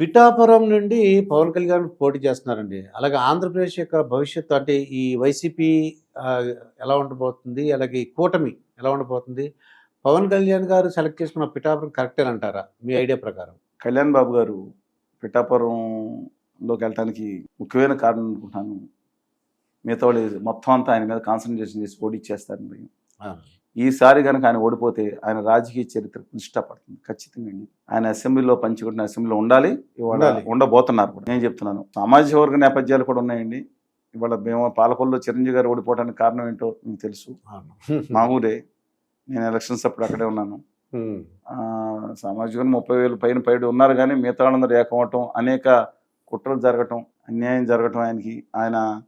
పిఠాపురం నుండి పవన్ కళ్యాణ్ పోటీ చేస్తున్నారండి. అలాగే ఆంధ్రప్రదేశ్ యొక్క భవిష్యత్తు అంటే ఈ వైసీపీ ఎలా ఉండబోతుంది? అలాగే ఈ కూటమి ఎలా ఉండబోతుంది? పవన్ కళ్యాణ్ గారు సెలెక్ట్ చేసుకున్న పిఠాపురం కరెక్టే అంటారా? మీ ఐడియా ప్రకారం. కళ్యాణ్ బాబు గారు పిఠాపురంలోకి వెళ్ళటానికి ముఖ్యమైన కారణం అనుకుంటున్నాను. మిగతా వాళ్ళు మొత్తం అంతా ఆయన మీద కాన్సన్ట్రేషన్ చేసి పోటీ చేస్తారని ఆ, ఈసారి కనుక ఆయన ఓడిపోతే ఆయన రాజకీయ చరిత్ర ఇష్టపడుతుంది ఖచ్చితంగా అండి. ఆయన అసెంబ్లీలో పంచుకుంటున్న అసెంబ్లీలో ఉండాలి. ఇవాళ. ఉండబోతున్నారు కూడా. నేను చెప్తున్నాను. సామాజిక వర్గ నేపథ్యాలు కూడా ఉన్నాయండి. ఇవాళ మేము పాలకొల్లో చిరంజీవి గారు ఓడిపోవడానికి కారణం ఏంటో మీకు తెలుసు. మా ఊరే. నేను ఎలక్షన్స్ అప్పుడు అక్కడే ఉన్నాను. ఉమ్, ఆ, సామాజిక ముప్పై వేలు పైన పైడు ఉన్నారు కానీ మిగతా వాళ్ళందరూ ఏకమవటం అనేక కుట్రలు జరగటం అన్యాయం జరగటం ఆయనకి ఆయన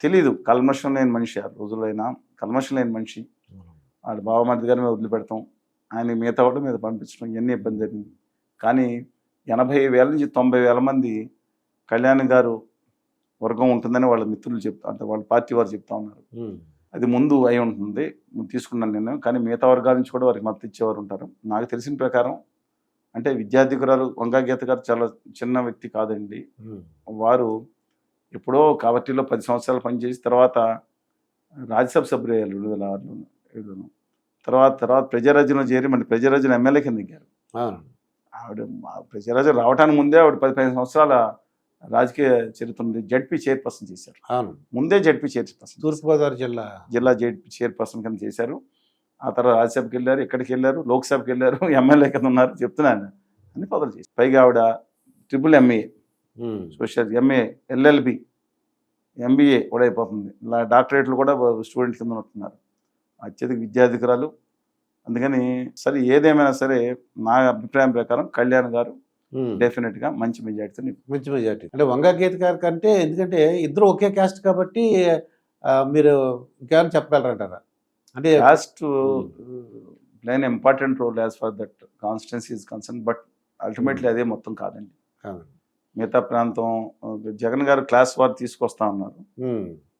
తెలీదు. కల్మషం లేని మనిషి ఆ రోజుల్లో అయినా కల్మషం లేని మనిషి. వాడు బావమరిది గారి మీద వదిలిపెడతాం. ఆయన మిగతా వాళ్ళ మీద పంపించడం ఇవన్నీ ఇబ్బంది జరిగింది. కానీ ఎనభై వేల నుంచి తొంభై వేల మంది కళ్యాణ్ గారు వర్గం ఉంటుందని వాళ్ళ మిత్రులు చెప్తా అంటే వాళ్ళ పార్టీ వారు చెప్తా ఉన్నారు. అది ముందు అయి ఉంటుంది. తీసుకున్నాను నేను కానీ మిగతా వర్గాల నుంచి కూడా వారికి మద్దతు ఇచ్చేవారు ఉంటారు. నాకు తెలిసిన ప్రకారం అంటే విద్యార్థికురాలు గీత గారు చాలా చిన్న వ్యక్తి కాదండి. వారు ఎప్పుడో కబడ్డీలో పది సంవత్సరాలు పనిచేసి తర్వాత రాజ్యసభ సభ్యులు అయ్యారు రెండు వేల ఆరులో ఏడులో తర్వాత తర్వాత ప్రజారాజ్యంలో చేరి మన ప్రజారాజ్యం ఎమ్మెల్యే కింద దిగారు ఆవిడ ప్రజారాజ్యం రావడానికి ముందే ఆవిడ పది పదిహేను సంవత్సరాల రాజకీయ చరిత్ర ఉంది జడ్పీ చైర్పర్సన్ చేశారు. ముందే జడ్పీ చైర్పర్సన్ తూర్పుగోదావరి జిల్లా. జిల్లా జడ్పీ చైర్పర్సన్ కింద చేశారు. ఆ తర్వాత రాజ్యసభకి వెళ్ళారు ఎక్కడికి వెళ్ళారు లోక్సభకి వెళ్ళారు ఎమ్మెల్యే కింద ఉన్నారు చెప్తున్నాను అన్ని పదవులు చేసి పైగా ఆవిడ triple MA social MA LLB MBA కూడా అయిపోతుంది. ఇలా డాక్టరేట్లు కూడా స్టూడెంట్ కింద ఉంటున్నారు అత్యధిక విద్యాధికారాలు. అందుకని సరే ఏదేమైనా సరే నా అభిప్రాయం ప్రకారం కళ్యాణ్ గారు ఉమ్. డెఫినెట్గా మంచి మెజార్టీతో నింపు- మంచి మెజార్టీ. అంటే వంగా గీత గారి కంటే ఎందుకంటే ఇద్దరు ఒకే క్యాస్ట్ కాబట్టి మీరు ఇంకేమైనా చెప్పగలరంటారా? అంటే last plane important role as for that constituency is concern but ultimately అదే మొత్తం కాదండి. కాదు. మిగతా ప్రాంతం జగన్ గారు క్లాస్ వార్ తీసుకొస్తా ఉన్నారు.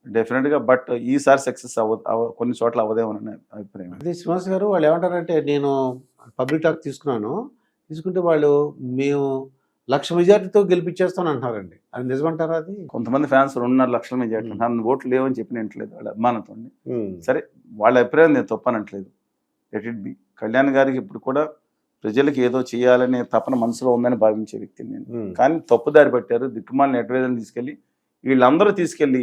డెఫినెట్గా బట్ ఈసారి సక్సెస్ అవ- కొన్ని చోట్ల అవ్వదేమోనని అభిప్రాయం. అదే శ్రీనివాస్ గారు వాళ్ళు ఏమంటారంటే నేను పబ్లిక్ టాక్ తీసుకున్నాను. తీసుకుంటే వాళ్ళు మేము లక్ష మెజార్టీతో గెలిపించేస్తాను అంటున్నారండి అది నిజమంటారా అది? కొంతమంది ఫ్యాన్స్ రెండున్నర లక్షల మెజార్టీ. Hmm. నన్ను ఓట్లు లేవని చెప్పినట్లేదు వాళ్ళ అభిమానంతో ఉమ్. సరే వాళ్ళ అభిప్రాయం నేను తప్పనట్లేదు. లెట్ ఇట్ బి కళ్యాణ్ గారికి ఇప్పుడు కూడా ప్రజలకు ఏదో చేయాలనే తపన మనసులో ఉందని భావించే వ్యక్తిని నేను. ఉమ్. కానీ తప్పుదారి పట్టారు దిక్కుమాలిన అడ్వైజర్ని తీసుకెళ్ళి వీళ్ళందరూ తీసుకెళ్ళి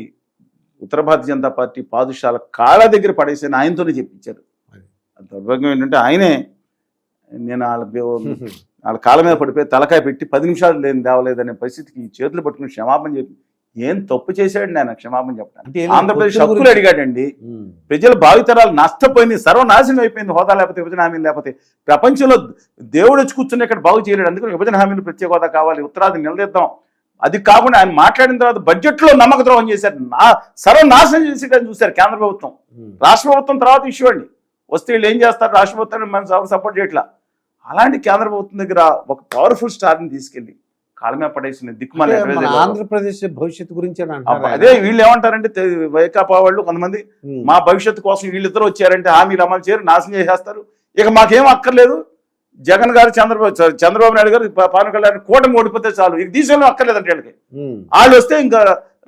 ఉత్తర భారతీయ జనతా పార్టీ పాదుషాల కాళ్ళ దగ్గర పడేసి ఆయనతోనే చెప్పించారు. దౌర్భాగ్యం ఏంటంటే ఆయనే నేను వాళ్ళ వాళ్ళ కాళ్ళ మీద పడిపోయి తలకాయ పెట్టి పది నిమిషాలు లేని దేవలేదనే పరిస్థితికి ఈ చేతులు పట్టుకుని క్షమాపణ చెప్పి ఏం తప్పు చేశాడు నేను క్షమాపణ చెప్పడానికి? ఆంధ్రప్రదేశ్ హక్కులు అడిగాడండి. ప్రజల భావితరాలు నష్టపోయింది సర్వనాశనం అయిపోయింది హోదా లేకపోతే విభజన హామీలు లేకపోతే ప్రపంచంలో దేవుడు వచ్చి కూర్చుని ఇక్కడ బాగు చేయలేడు అందుకని విభజన హామీలు ప్రత్యేక హోదా కావాలి ఉత్తరాది నిలదీద్దాం అది కాకుండా ఆయన మాట్లాడిన తర్వాత బడ్జెట్లో నమ్మక ద్రోహం చేశారు. నా సర్వనాశనం చేసేటని చూశారు కేంద్ర ప్రభుత్వం. ఉమ్. రాష్ట్ర ప్రభుత్వం తర్వాత ఇష్యూ అండి. వస్తే వీళ్ళు ఏం చేస్తారు? రాష్ట్ర ప్రభుత్వాన్ని మనం ఎవరు సపోర్ట్ చేయట్లా. అలాంటి కేంద్ర ప్రభుత్వం దగ్గర ఒక పవర్ఫుల్ స్టార్ని తీసుకెళ్ళి కాళ్ళ మీద పడేసిన దిక్కుమాల. ఆంధ్రప్రదేశ్ భవిష్యత్తు గురించి అదే వీళ్ళు ఏమంటారంటే వైకాపా వాళ్ళు కొంతమంది మా భవిష్యత్తు కోసం వీళ్ళిద్దరు వచ్చారంటే హామీలు అమలు చేయరు నాశనం చేసేస్తారు. ఇక మాకేం అక్కర్లేదు. జగన్ గారు చంద్రబాబు చంద్రబాబు నాయుడు గారు పవన్ కళ్యాణ్ కూటమి ఓడిపోతే చాలు. ఇక దేశంలో అక్కర్లేదంటే వీళ్ళకి. వాళ్ళు వస్తే ఇంకా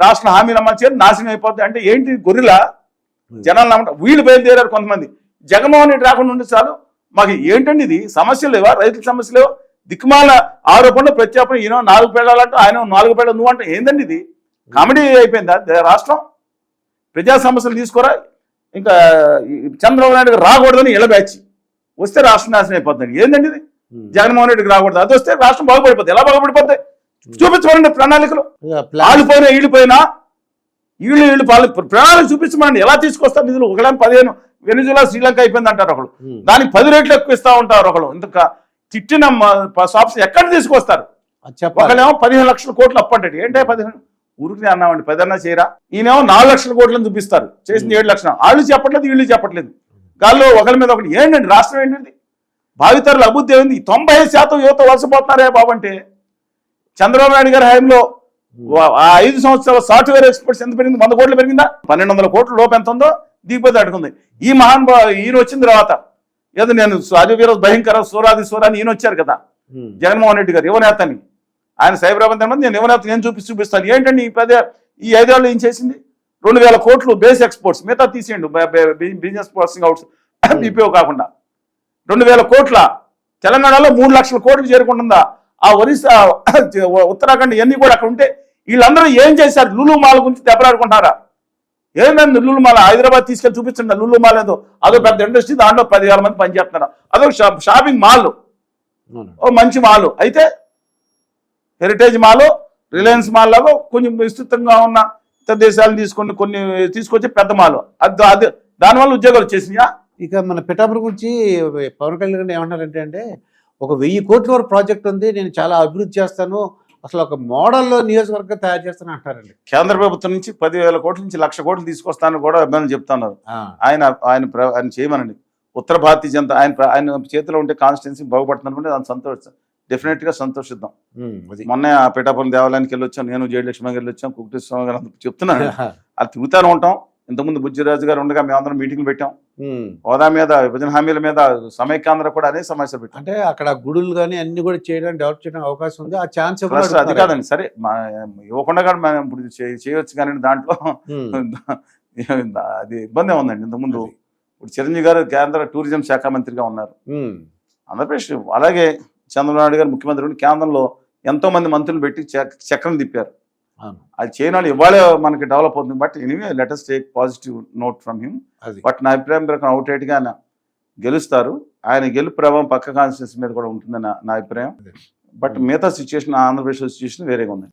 రాష్ట్ర హామీలు అమలు చేయరు నాశనం అయిపోద్ది. అంటే ఏంటి గొర్రెల? జనాలు నమ్మ వీళ్ళు బయలుదేరారు కొంతమంది. జగన్మోహన్ రెడ్డి రాకుండా ఉంటే చాలు. మాకు ఏంటండి ఇది? సమస్యలు లేవా? రైతుల సమస్యలు లేవా? దిక్కుమాల ఆరోపణలు ప్రత్యాపన ఈయన నాలుగు పేడాలంటూ ఆయన నాలుగు పేడ నువ్వు అంటే ఏందండి ఇది? కామెడీ అయిపోయిందా రాష్ట్రం? ప్రజా సమస్యలు తీసుకోరా? ఇంకా చంద్రబాబు నాయుడు గారు రాకూడదని ఇళ్ళ బ్యాచ్. వస్తే రాష్ట్రం నాశనం అయిపోతుంది. ఏందండి ఇది? జగన్మోహన్ రెడ్డికి రాకూడదు. అది వస్తే రాష్ట్రం బాగుపడిపోతుంది ఎలా బాగుపడిపోతుంది చూపించమండి ప్రణాళికలు. ఆలిపోయినా ఈళ్ళిపోయినా ఈళ్ళు ఈళ్ళు పాలు ప్రణాళిక చూపించమండి ఎలా తీసుకొస్తారు? నిధులు ఒకళ్ళని పదిహేను వెనుజులా శ్రీలంక అయిపోయింది అంటారు ఒకళ్ళు. దానికి పది రేట్లు ఎక్కువ ఇస్తా ఉంటారు ఒకళ్ళు. ఇంత తిట్టిన షాప్స్ ఎక్కడ తీసుకొస్తారు? ఒకళ్ళేమో పదిహేను లక్షల కోట్లు అప్పు అంటాడు ఏంటే పదిహేను? ఊరికి అన్నామండి పదన్నా చేయరా ఈయనేమో నాలుగు లక్షల కోట్లను చూపిస్తారు. చేసింది ఏడు లక్షలు. వాళ్ళు చెప్పట్లేదు వీళ్ళు చెప్పట్లేదు. గాల్లో ఒకరి మీద ఒకటి ఏంటండి రాష్ట్రం ఏంటిది భావితరుల అభివృద్ధి ఏంది? తొంభై ఐదు శాతం యువత వలసపోతున్నారే బాబు అంటే చంద్రబాబు నాయుడు గారి హయాంలో ఆ ఐదు సంవత్సరాల సాఫ్ట్వేర్ ఎక్స్పర్ట్స్ ఎంత పెరిగింది? వంద కోట్లు పెరిగిందా? పన్నెండు వందల కోట్ల లోపు ఎంత ఉందో దిగిపోతే అడుగుంది ఈ మహాన్ ఈయన వచ్చిన తర్వాత ఏదో నేను అది వీర భయంకర సూరాది సూరాని ఈయన వచ్చారు కదా. జగన్మోహన్ రెడ్డి గారు యువనేతని. ఆయన సైబరాబాద్ నేను ఎవరైతే నేను చూపిస్తూ చూపిస్తాను? ఏంటండి ఈ పదే ఈ ఐదేళ్ళు ఏం చేసింది? రెండు వేల కోట్లు బేస్ ఎక్స్పోర్ట్స్ మిగతా తీసేయండు. బిజినెస్ ప్రాసెసింగ్ అవుట్స్ బీపీఓ కాకుండా. రెండు వేల కోట్ల. తెలంగాణలో మూడు లక్షల కోట్లు చేరుకుంటుందా? ఆ ఒరిస్సా ఉత్తరాఖండ్ ఇవన్నీ కూడా అక్కడ ఉంటే వీళ్ళందరూ ఏం చేశారు? లులు మాల గురించి దెబ్బలాడుకుంటారా ఏంటండి లులు మాల? హైదరాబాద్ తీసుకెళ్ళి చూపించండి. లులు మాల్ ఏదో అదో పెద్ద ఇండస్ట్రీ దాంట్లో పదివేల మంది పనిచేస్తున్నారు. అదో షా- షాపింగ్ మాల్. ఓ మంచి మాల్. అయితే హెరిటేజ్ మాల్ రిలయన్స్ మాల్ లాగా కొంచెం విస్తృతంగా ఉన్న ఇతర దేశాలను తీసుకొని కొన్ని తీసుకొచ్చి పెద్ద మాల్. అది అది దానివల్ల ఉద్యోగాలు వచ్చేసినాయా? ఇక మన పిఠాపురం గురించి పవన్ కళ్యాణ్ గారు ఏమంటారంటే అంటే ఒక వెయ్యి కోట్ల వరకు ప్రాజెక్ట్ ఉంది నేను చాలా అభివృద్ధి చేస్తాను అసలు ఒక మోడల్లో నియోజకవర్గం తయారు చేస్తాను అంటారండి కేంద్ర ప్రభుత్వం నుంచి పదివేల కోట్ల నుంచి లక్ష కోట్లు తీసుకొస్తానని కూడా అభిమానులు చెప్తున్నారు. ఆయన ఆయన ఆయన చేయమనండి. ఉత్తర భారతీయ జనతా ఆయన ఆయన చేతిలో ఉంటే కాన్స్టిట్యున్సీ బాగుపడుతుంది అనుకుంటే దాన్ని సంతోషిస్తాం డెఫినెట్గా సంతోషిద్దాం. మొన్నే ఆ పిఠాపురం దేవాలయానికి వెళ్ళి వచ్చాం నేను జయలక్ష్మి గారు వెళ్ళి వచ్చాం కుక్కటి స్వామి గారు చెప్తున్నాను అది తిరుగుతానే ఉంటాం. ఇంతకుముందు బుజ్జిరాజు గారు ఉండగా మేమందరం మీటింగ్లు పెట్టాం. హోదా మీద విభజన హామీల మీద సమైక్యాంధ్ర కూడా అనే సమస్య పెట్టాం. అంటే అక్కడ గుడులు కానీ అన్ని కూడా చేయడానికి డెవలప్ చేయడానికి అవకాశం ఉంది. ఆ ఛాన్స్ అది కాదండి. సరే ఇవ్వకుండా కూడా మనం ఇప్పుడు చే- చేయొచ్చు కానీ దాంట్లో. అది ఇబ్బంది ఉందండి ఇంతకుముందు? ఇప్పుడు చిరంజీవి గారు కేంద్ర టూరిజం శాఖ మంత్రిగా ఉన్నారు. ఆంధ్రప్రదేశ్ అలాగే చంద్రబాబు నాయుడు గారు ముఖ్యమంత్రి కేంద్రంలో ఎంతో మంది మంత్రులు పెట్టి చక్- చక్రం తిప్పారు. అది చేయని వాళ్ళు ఇవాళే మనకి డెవలప్ అవుతుంది. But anyway latest take positive note from him but నా అభిప్రాయం ప్రకారం అవుట్గా ఆయన గెలుస్తారు. ఆయన గెలుపు ప్రభావం పక్క కాన్స్టిట్యూన్సీ మీద కూడా ఉంటుందని నా- అభిప్రాయం. బట్ మిగతా సిచ్యువేషన్ ఆంధ్రప్రదేశ్ సిచ్యువేషన్ వేరేగా ఉంది.